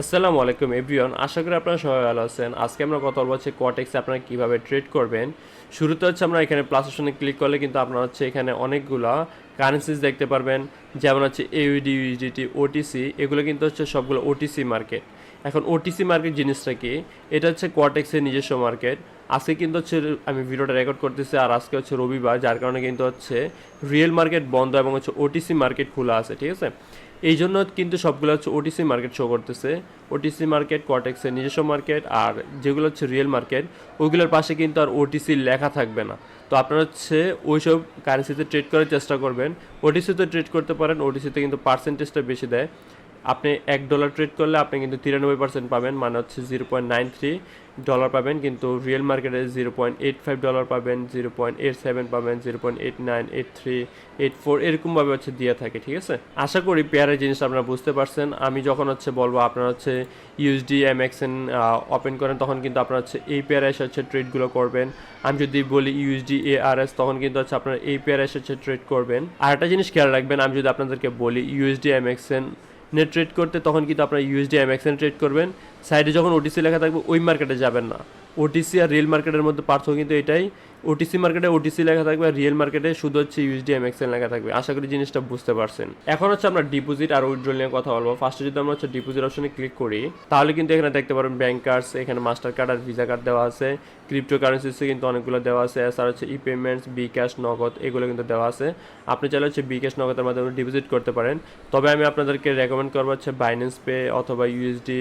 আসসালামু আলাইকুম এভরিওয়ান, আশা করি আপনারা সবাই ভালো আছেন। আজকে আমরা কথা বলব হচ্ছে কোয়াটেক্সে আপনারা কীভাবে ট্রেড করবেন। শুরুতে হচ্ছে আমরা এখানে প্লাস অপশনে ক্লিক করলে কিন্তু আপনারা হচ্ছে এখানে অনেকগুলা কারেন্সিস দেখতে পারবেন, যেমন হচ্ছে ইউডি ইউজিটি ওটিসি এগুলো কিন্তু হচ্ছে সবগুলো ওটিসি মার্কেট এখন ওটিসি মার্কেট জিনিসটা কি? এটা হচ্ছে কোয়াটেক্সের নিজস্ব মার্কেট আজকে কিন্তু হচ্ছে আমি ভিডিওটা রেকর্ড করতেছি, আর আজকে হচ্ছে রবিবার, যার কারণে কিন্তু হচ্ছে রিয়েল মার্কেট বন্ধ এবং হচ্ছে ওটিসি মার্কেট খোলা আছে, ঠিক আছে? এই জন্য কিন্তু সবগুলো হচ্ছে ওটিসি মার্কেট শো করতেছে। ওটিসি মার্কেট কটেক্সের নিজস্ব মার্কেট আর যেগুলো হচ্ছে রিয়েল মার্কেট ওইগুলোর পাশে কিন্তু আর ওটিসি লেখা থাকবে না। তো আপনারা হচ্ছে ওই সব কারেন্সিতে ট্রেড করার চেষ্টা করবেন। ওটিসিতে ট্রেড করতে পারেন ওটিসিতে কিন্তু পার্সেন্টেজটা বেশি দেয়। আপনি এক ডলার ট্রেড করলে আপনি কিন্তু তিরানব্বই পার্সেন্ট পাবেন মানে হচ্ছে zero point nine three dollar পাবেন, কিন্তু রিয়েল মার্কেটে zero point eight five dollar পাবেন জিরো পয়েন্ট এইট সেভেন পাবেন zero point eight nine eight three eight four এরকমভাবে হচ্ছে দিয়ে থাকে, ঠিক আছে? আশা করি পেয়ারের জিনিস আপনারা বুঝতে পারছেন। আমি যখন হচ্ছে বলব আপনারা হচ্ছে ইউএসডি এম এক্সএন ওপেন করেন, তখন কিন্তু আপনারা হচ্ছে এই পেয়ারে এসে হচ্ছে ট্রেডগুলো করবেন। আমি যদি বলি ইউএসডি এ আর এস তখন কিন্তু হচ্ছে আপনারা এই পেয়ারে এসে হচ্ছে ট্রেড করবেন। আর একটা জিনিস খেয়াল রাখবেন, আমি যদি আপনাদেরকে বলি USD M XN net trade করতে তখন কিন্তু আপনারা ইউএসডি এমএক্সএন ট্রেড করবেন। সাইডে যখন ওটিসি লেখা থাকবে, ওই মার্কেটে যাবেন না। ওটিসি আর রিয়েল মার্কেটের মধ্যে পার্থক্য কিন্তু এটাই ওটিসি মার্কেটে ওটিসি লেখা থাকবে আর রিয়েল মার্কেটে শুধু হচ্ছে ইউএসডি এমএক্সএন লেখা থাকবে। আশা করি জিনিসটা বুঝতে পারছেন। এখন হচ্ছে আমরা ডিপোজিট আর উইথড্রল নিয়ে কথা বলব। ফার্স্টে যদি আমরা হচ্ছে ডিপোজিট অপশনে ক্লিক করি, তাহলে কিন্তু এখানে দেখতে পারবেন ব্যাংক কার্ডস এখানে মাস্টার কার্ড আর ভিসা কার্ড দেওয়া আছে। ক্রিপ্টো কারেন্সিসে কিন্তু অনেকগুলো দেওয়া আছে। এছাড়া হচ্ছে ই পেমেন্টস বি ক্যাশ নগদ এগুলো কিন্তু দেওয়া আছে। আপনি চাইলে হচ্ছে বি ক্যাশ নগদের মাধ্যমে ডিপোজিট করতে পারেন। তবে আমি আপনাদেরকে রেকমেন্ড করব হচ্ছে বাইন্যান্স পে অথবা ইউএসডি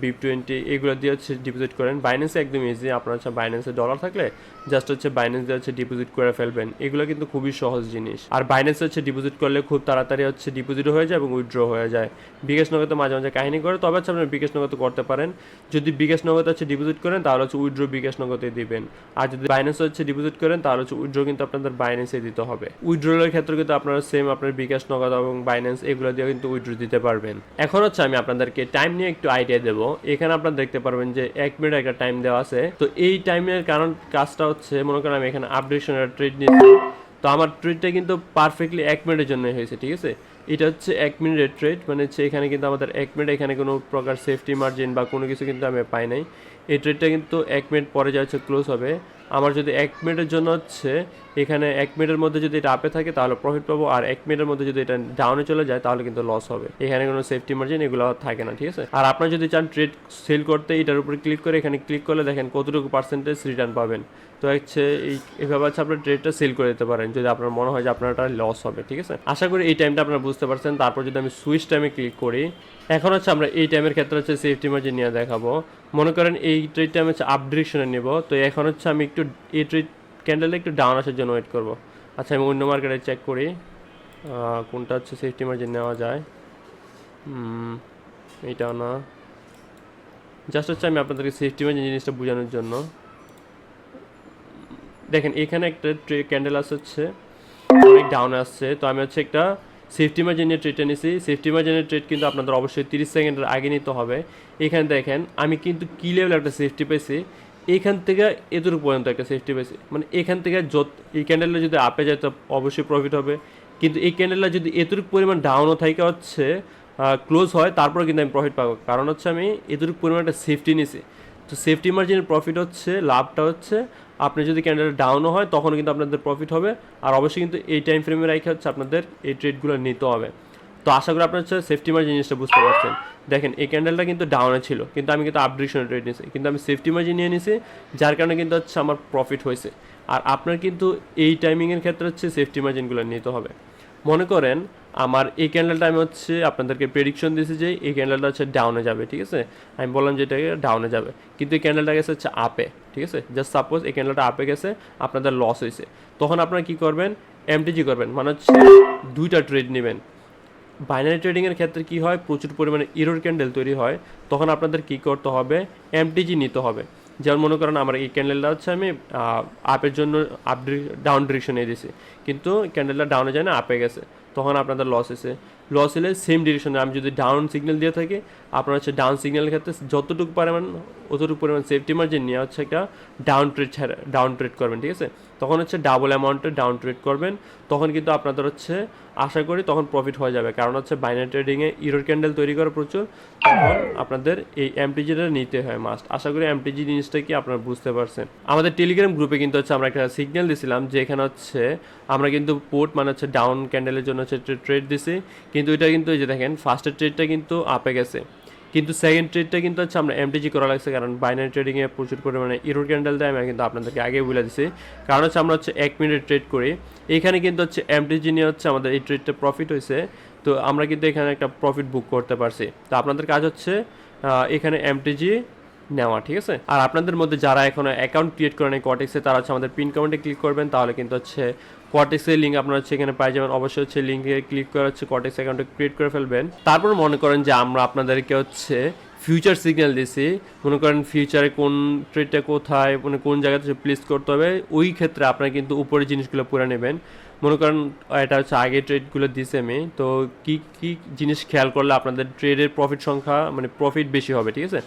বি টোয়েন্টি এগুলো দিয়ে হচ্ছে ডিপোজিট করেন। বাইন্যান্সে একদম ইজি আপনার হচ্ছে বাইন্যান্সে ডলার থাকলে জাস্ট হচ্ছে বাইন্যান্স দিয়ে হচ্ছে ডিপোজিট করে ফেলবেন। এগুলো কিন্তু খুবই সহজ জিনিস। আর বাইন্যান্সে হচ্ছে ডিপোজিট করলে খুব তাড়াতাড়ি হচ্ছে ডিপোজিট হয়ে যায় এবং উইথড্র হয়ে যায়। বিকাশ নগদে মাঝে মাঝে কাহিনী করে, তবে হচ্ছে আপনার বিকাশ নগদ করতে পারেন। যদি বিকাশ নগদ হচ্ছে ডিপোজিট করেন, তাহলে হচ্ছে উইথড্র বিকাশ নগদে দিবেন। আর যদি বাইন্যান্স হচ্ছে ডিপোজিট করেন, তাহলে হচ্ছে উইথড্র কিন্তু আপনাদের বাইন্যান্সে দিতে হবে। উইথড্রলের ক্ষেত্রে কিন্তু আপনারা সেম আপনার বিকাশ নগদ এবং বাইন্যান্স এগুলো দিয়ে কিন্তু উইথড্র দিতে পারবেন। এখন হচ্ছে আমি আপনাদেরকে টাইম নিয়ে একটু আইডিয়া দেবো। এখানে আপনারা দেখতে পারবেন যে এক মিনিট একটা টাইম দেওয়া আছে। তো এই টাইমের কারণ, কাজটা হচ্ছে, মনে করেন আমি এখানে আপডেশনের ট্রেড নিয়েছি তো আমার ট্রেডটা কিন্তু পারফেক্টলি এক মিনিটের জন্য হয়েছে, ঠিক আছে? এটা হচ্ছে এক মিনিটের ট্রেড মানে হচ্ছে এখানে কিন্তু আমাদের এক মিনিট, এখানে কোনো প্রকার সেফটি মার্জিন বা কোনো কিছু কিন্তু আমি পাই নাই। এই ট্রেডটা কিন্তু এক মিনিট পরে যা হচ্ছে ক্লোজ হবে। আমার যদি এক মিনিটের জন্য হচ্ছে এখানে এক মিনিটের মধ্যে যদি এটা আপে থাকে, তাহলে প্রফিট পাবো। আর এক মিনিটের মধ্যে যদি এটা ডাউনে চলে যায়, তাহলে কিন্তু লস হবে। এখানে কোনো সেফটি মার্জিন এগুলো থাকে না, ঠিক আছে? আর আপনার যদি চান ট্রেড সেল করতে, এটার উপরে ক্লিক করে এখানে ক্লিক করলে দেখেন কতটুকু পার্সেন্টেজ রিটার্ন পাবেন। তো হচ্ছে এই, এভাবে হচ্ছে আপনার ট্রেডটা সেল করে দিতে পারেন, যদি আপনার মনে হয় যে আপনার এটা লস হবে, ঠিক আছে? আশা করি এই টাইমটা আপনারা বুঝতে পারছেন। তারপর যদি আমি সুইচ টাইমে ক্লিক করি, এখন হচ্ছে আমরা এই টাইমের ক্ষেত্রে হচ্ছে সেফটি মার্জিন নিয়ে দেখাবো। মনে করেন এই ট্রেডটা আমি হচ্ছে আপ ডিরেকশনে নেব। তো এখন হচ্ছে আমি একটু এই ট্রেড ক্যান্ডেলে একটু ডাউন আসার জন্য ওয়েট করব। আচ্ছা আমি অন্য মার্কেটে চেক করি। কোনটা হচ্ছে সেফটি মার্জিন নেওয়া যায়? এইটাও না। জাস্ট হচ্ছে আমি আপনাদেরকে সেফটি মার্জিন জিনিসটা বোঝানোর জন্য। দেখেন, এখানে একটা ট্রে ক্যান্ডেল আসছে হচ্ছে, অনেক ডাউন আসছে। তো আমি হচ্ছে একটা সেফটি মার্জিনের ট্রেডটা নিয়েছি সেফটি মার্জিনের ট্রেড কিন্তু আপনাদের অবশ্যই তিরিশ সেকেন্ডের আগে নিতে হবে। এখানে দেখেন, আমি কিন্তু কি লেভেল একটা সেফটি পেয়েছি? এখান থেকে এতটুকু পর্যন্ত একটা সেফটি পেয়েছি মানে এখান থেকে যত এই ক্যান্ডেলটা যদি আপে যায় তো অবশ্যই প্রফিট হবে। কিন্তু এই ক্যান্ডেলটা যদি এতটুকু পরিমাণ ডাউনও থাকে হচ্ছে ক্লোজ হয় তারপরে কিন্তু আমি প্রফিট পাবো। কারণ হচ্ছে আমি এতটুকু পরিমাণ একটা সেফটি নিয়েছি তো সেফটি মার্জিনের প্রফিট হচ্ছে, লাভটা হচ্ছে, আপনি যদি ক্যান্ডেল ডাউনও হয় তখন কিন্তু আপনাদের প্রফিট হবে। আর অবশ্যই কিন্তু এই টাইম ফ্রেমে রাখে হচ্ছে আপনাদের এই ট্রেডগুলো নিতে হবে। তো আশা করি আপনার হচ্ছে সেফটি মার্জিন জিনিসটা বুঝতে পারছেন। দেখেন, এই ক্যান্ডেলটা কিন্তু ডাউনে ছিল, কিন্তু আমি কিন্তু আপড্রেশনে ট্রেড নিয়েছি কিন্তু আমি সেফটি মার্জিন নিয়ে নিয়েছি যার কারণে কিন্তু হচ্ছে আমার প্রফিট হয়েছে। আর আপনার কিন্তু এই টাইমিংয়ের ক্ষেত্রে হচ্ছে সেফটি মার্জিনগুলো নিতে হবে। মনে করেন, আমার এই ক্যান্ডেলটা আমি হচ্ছে আপনাদেরকে প্রেডিকশন দিয়েছি যে এই ক্যান্ডেলটা হচ্ছে ডাউনে যাবে, ঠিক আছে? আমি বললাম যে এটাকে ডাউনে যাবে। কিন্তু এই ক্যান্ডেলটা গেছে হচ্ছে আপে ঠিক আছে? জাস্ট সাপোজ এই ক্যান্ডেলটা আপে গেছে, আপনাদের লস হয়েছে। তখন আপনারা কি করবেন? এমটিজি করবেন। মানে হচ্ছে দুইটা ট্রেড নেবেন। বাইনারি ট্রেডিংয়ের ক্ষেত্রে কি হয়? প্রচুর পরিমাণে ইরোর ক্যান্ডেল তৈরি হয়। তখন আপনাদের কি করতে হবে? এমটিজি নিতে হবে। যেমন মনে করেন আমার এই ক্যান্ডেলটা হচ্ছে আমি আপের জন্য আপ ডাউন ডিরেকশনে দিয়েছি। কিন্তু ক্যান্ডেলটা ডাউনে যায় না আপে গেছে। তখন আপনাদের লস এসে লস হলে সেম ডিরেকশনে আমি যদি ডাউন সিগন্যাল দিয়ে থাকি, আপনার হচ্ছে ডাউন সিগন্যালের ক্ষেত্রে যতটুকু পরিমাণ, অতটুকু পরিমাণ সেফটি মার্জিন নিয়ে হচ্ছে একটা ডাউন ট্রেড ছাড়া ডাউন ট্রেড করবেন, ঠিক আছে? তখন হচ্ছে ডাবল অ্যামাউন্টের ডাউন ট্রেড করবেন। তখন কিন্তু আপনাদের হচ্ছে, আশা করি তখন প্রফিট হয়ে যাবে। কারণ হচ্ছে বাইনারি ট্রেডিংয়ে ইরোর ক্যান্ডেল তৈরি করা প্রচুর, তখন আপনাদের এই এমটিজিটা নিতে হয় মাস্ট আশা করি এমটিজি জিনিসটা কি আপনারা বুঝতে পারছেন? আমাদের টেলিগ্রাম গ্রুপে কিন্তু হচ্ছে আমরা একটা সিগন্যাল দিছিলাম যে এখানে হচ্ছে আমরা কিন্তু পোর্ট মানে হচ্ছে ডাউন ক্যান্ডেলের জন্য হচ্ছে ট্রেড দিছি। কিন্তু এটা কিন্তু এই যে দেখেন ফার্স্টের ট্রেডটা কিন্তু আপে গেছে। কিন্তু সেকেন্ড ট্রেডটা কিন্তু হচ্ছে আমরা এমটিজি করা লাগছে, কারণ বাইনারি ট্রেডিংয়ে প্রচুর পরিমাণে ইরোর ক্যান্ডেল দেয়, আমি কিন্তু আপনাদেরকে আগে বলে দিছি। কারণ হচ্ছে আমরা হচ্ছে এক মিনিট ট্রেড করি। এখানে কিন্তু হচ্ছে এমটিজি নিয়ে হচ্ছে আমাদের এই ট্রেডটা প্রফিট হয়েছে। তো আমরা কিন্তু এখানে একটা প্রফিট বুক করতে পারছি। তো আপনাদের কাজ হচ্ছে এখানে এমটিজি নেওয়া, ঠিক আছে? আর আপনাদের মধ্যে যারা এখনও অ্যাকাউন্ট ক্রিয়েট করেন এই তারা হচ্ছে আমাদের পিন কমেন্টে ক্লিক করবেন, তাহলে কিন্তু হচ্ছে কটেক্সের লিঙ্ক আপনারা হচ্ছে এখানে পাই যাবেন। অবশ্যই হচ্ছে লিঙ্কে ক্লিক করে হচ্ছে কটেক্স অ্যাকাউন্টে ক্রিয়েট করে ফেলবেন। তারপর মনে করেন যে আমরা আপনাদেরকে হচ্ছে ফিউচার সিগন্যাল দিছি। মনে করেন ফিউচারে কোন ট্রেডটা কোথায় মানে কোন জায়গাতে প্লেস করতে হবে, ওই ক্ষেত্রে আপনারা কিন্তু উপরে জিনিসগুলো পুরো নেবেন। মনে করেন এটা হচ্ছে আগে ট্রেডগুলো দিছি আমি। তো কি কি জিনিস খেয়াল করলে আপনাদের ট্রেডের প্রফিট সংখ্যা মানে প্রফিট বেশি হবে, ঠিক আছে?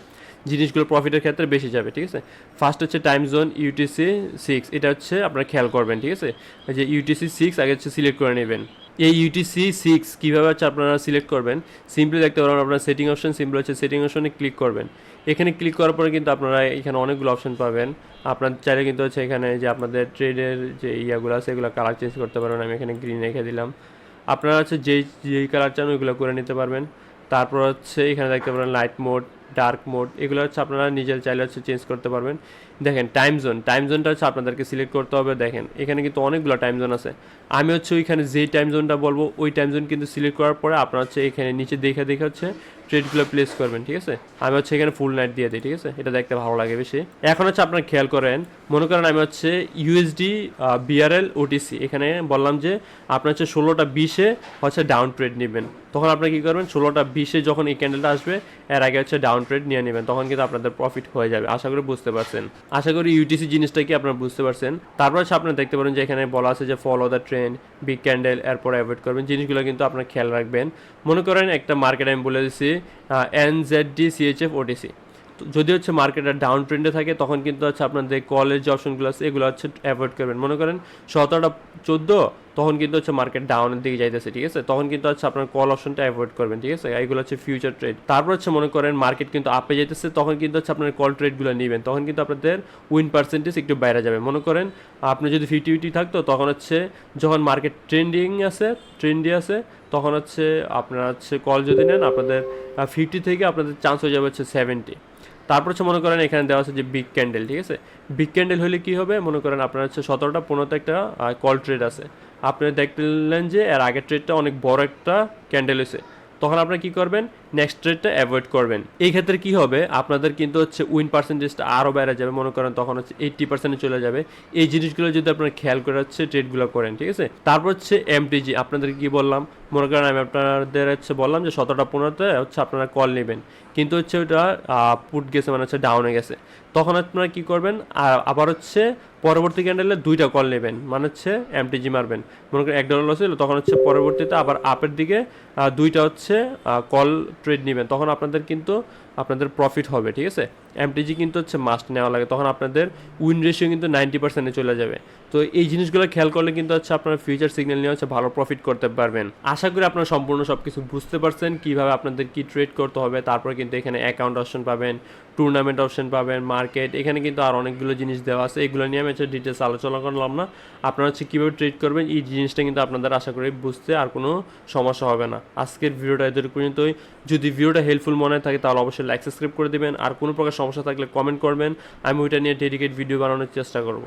জিনিসগুলো প্রফিটের ক্ষেত্রে বেশি যাবে, ঠিক আছে? ফার্স্ট হচ্ছে টাইম জোন ইউটিসি সিক্স এটা হচ্ছে আপনারা খেয়াল করবেন, ঠিক আছে? যে ইউটিসি সিক্স আগে হচ্ছে সিলেক্ট করে নেবেন। এই ইউটিসি সিক্স কীভাবে হচ্ছে আপনারা সিলেক্ট করবেন? সিম্পলি দেখতে পারবেন আপনার সেটিং অপশন সিম্পলি হচ্ছে সেটিং অপশনে ক্লিক করবেন। এখানে ক্লিক করার পরে কিন্তু আপনারা এখানে অনেকগুলো অপশন পাবেন। আপনার চাইলে কিন্তু হচ্ছে এখানে যে আপনাদের ট্রেডের যে ইয়াগুলো আছে, এগুলো কালার চেঞ্জ করতে পারবেন। আমি এখানে গ্রিন রেখে দিলাম। আপনারা হচ্ছে যেই যেই কালার চান ওইগুলো করে নিতে পারবেন। তারপর হচ্ছে এখানে দেখতে পারেন লাইট মোড ডার্ক মোড এগুলো হচ্ছে আপনারা নিজের চাইলে হচ্ছে চেঞ্জ করতে পারবেন। দেখেন টাইম জোন টাইম জোনটা হচ্ছে আপনাদেরকে সিলেক্ট করতে হবে, দেখেন। এখানে কিন্তু অনেকগুলো টাইম জোন আছে। আমি হচ্ছে ওইখানে যেই টাইম জোনটা বলব, ওই টাইম জোন কিন্তু সিলেক্ট করার পরে আপনারা হচ্ছে এখানে নিচে দেখে দেখে হচ্ছে ট্রেডগুলো প্লেস করবেন, ঠিক আছে? আমি হচ্ছে এখানে ফুল নাইট দিয়ে দিই, ঠিক আছে? এটা দেখতে ভালো লাগে বেশি। এখন হচ্ছে আপনার খেয়াল করেন, মনে করেন আমি হচ্ছে ইউএসডি বিআরএল ওটিসি এখানে বললাম যে আপনার হচ্ছে ষোলোটা বিশে হচ্ছে ডাউন ট্রেড নেবেন। তখন আপনারা কী করবেন? ষোলোটা বিশে যখন এই ক্যান্ডেলটা আসবে, এর আগে হচ্ছে ডাউন ট্রেড নিয়ে নেবেন, তখন কিন্তু আপনাদের প্রফিট হয়ে যাবে। আশা করি বুঝতে পারছেন। আশা করি ইউটিসি জিনিসটা কি আপনারা বুঝতে পারছেন? তারপর হচ্ছে আপনারা দেখতে পারেন যে এখানে বলা আছে যে follow the trend big candle এরপর অ্যাভয়েড করবেন। জিনিসগুলো কিন্তু আপনার খেয়াল রাখবেন। মনে করেন একটা মার্কেট আমি বলে দিচ্ছি N Z D CHF OTC যদি হচ্ছে মার্কেটটা ডাউন ট্রেন্ডে থাকে, তখন কিন্তু হচ্ছে আপনাদের যে কলেজ অপশনগুলো আছে, এগুলো হচ্ছে অ্যাভয়েড করবেন। মনে করেন সতেরোটা, চোদ্দ তখন কিন্তু হচ্ছে মার্কেট ডাউনের দিকে যাইতেছে, ঠিক আছে? তখন কিন্তু হচ্ছে আপনার কল অপশনটা অ্যাভয়েড করবেন, ঠিক আছে? এইগুলো হচ্ছে ফিউচার ট্রেড তারপর হচ্ছে মনে করেন মার্কেট কিন্তু আপে যাইতেছে, তখন কিন্তু হচ্ছে আপনার কল ট্রেডগুলো নেবেন, তখন কিন্তু আপনাদের উইন পার্সেন্টেজ একটু বাইরে যাবে। মনে করেন আপনি যদি ফিফটি ফিফটি থাকতো, তখন হচ্ছে যখন মার্কেট ট্রেন্ডিং আছে ট্রেন্ডি আছে, তখন হচ্ছে আপনারা হচ্ছে কল যদি নেন, আপনাদের ফিফটি থেকে আপনাদের চান্স হয়ে যাবে হচ্ছে সেভেন্টি তারপর হচ্ছে মনে করেন এখানে দেওয়া আছে যে বিগ ক্যান্ডেল ঠিক আছে? বিগ ক্যান্ডেল হলে কি হবে? মনে করেন আপনার হচ্ছে সতেরোটা, পনেরোতে একটা কল ট্রেড আছে। আপনি দেখলেন যে এর আগের ট্রেডটা অনেক বড় একটা ক্যান্ডেল হয়েছে। তখন আপনারা কি করবেন? নেক্সট ট্রেডটা অ্যাভয়েড করবেন। এই ক্ষেত্রে কি হবে? আপনাদের কিন্তু হচ্ছে উইন পার্সেন্টেজটা আরও বেড়ে যাবে। মনে করেন তখন হচ্ছে এইট্টি পার্সেন্টে চলে যাবে। এই জিনিসগুলো যদি আপনারা খেয়াল করে হচ্ছে ট্রেডগুলো করেন, ঠিক আছে? তারপর হচ্ছে এমটিজি আপনাদের কি বললাম? মনে করেন আমি আপনাদের হচ্ছে বললাম যে সতেরোটা পনেরোতে হচ্ছে আপনারা কল নেবেন। কিন্তু হচ্ছে ওটা পুট গেছে মানে হচ্ছে ডাউনে গেছে। তখন আপনারা কি করবেন? আর আবার হচ্ছে পরবর্তী ক্যান্ডেলে দুইটা কল নেবেন। মানে হচ্ছে এমটিজি মারবেন। মনে করেন এক ডলার লস হলো তখন হচ্ছে পরবর্তীতে আবার আপের দিকে দুইটা হচ্ছে কল ট্রেড নেবেন। তখন আপনাদের কিন্তু আপনাদের প্রফিট হবে, ঠিক আছে? এমটিজি কিন্তু হচ্ছে মাস্ট নেওয়া লাগে। তখন আপনাদের উইন রেশিও কিন্তু নাইনটি পার্সেন্টে চলে যাবে। তো এই জিনিসগুলো খেয়াল করলে কিন্তু হচ্ছে আপনারা ফিউচার সিগন্যাল নিয়ে হচ্ছে ভালো প্রফিট করতে পারবেন। আশা করি আপনারা সম্পূর্ণ সব কিছু বুঝতে পারছেন, কীভাবে আপনাদের কি ট্রেড করতে হবে। তারপর কিন্তু এখানে অ্যাকাউন্ট অপশন পাবেন টুর্নামেন্ট অপশন পাবেন মার্কেট এখানে কিন্তু আর অনেকগুলো জিনিস দেওয়া আছে। এগুলো নিয়ে আমি হচ্ছে ডিটেলস আলোচনা করলাম না। আপনারা হচ্ছে কীভাবে ট্রেড করবেন, এই জিনিসটা কিন্তু আপনাদের আশা করি বুঝতে আর কোনো সমস্যা হবে না। আজকের ভিডিওটা এদের পর্যন্তই। যদি ভিডিওটা হেল্পফুল মনে থাকে তাহলে অবশ্যই লাইক সাবস্ক্রাইব করে দেবেন। আর কোনো প্রকার সমস্যা থাকলে কমেন্ট করবেন। আমি ওইটা নিয়ে ডেডিকেট ভিডিও বানানোর চেষ্টা করব।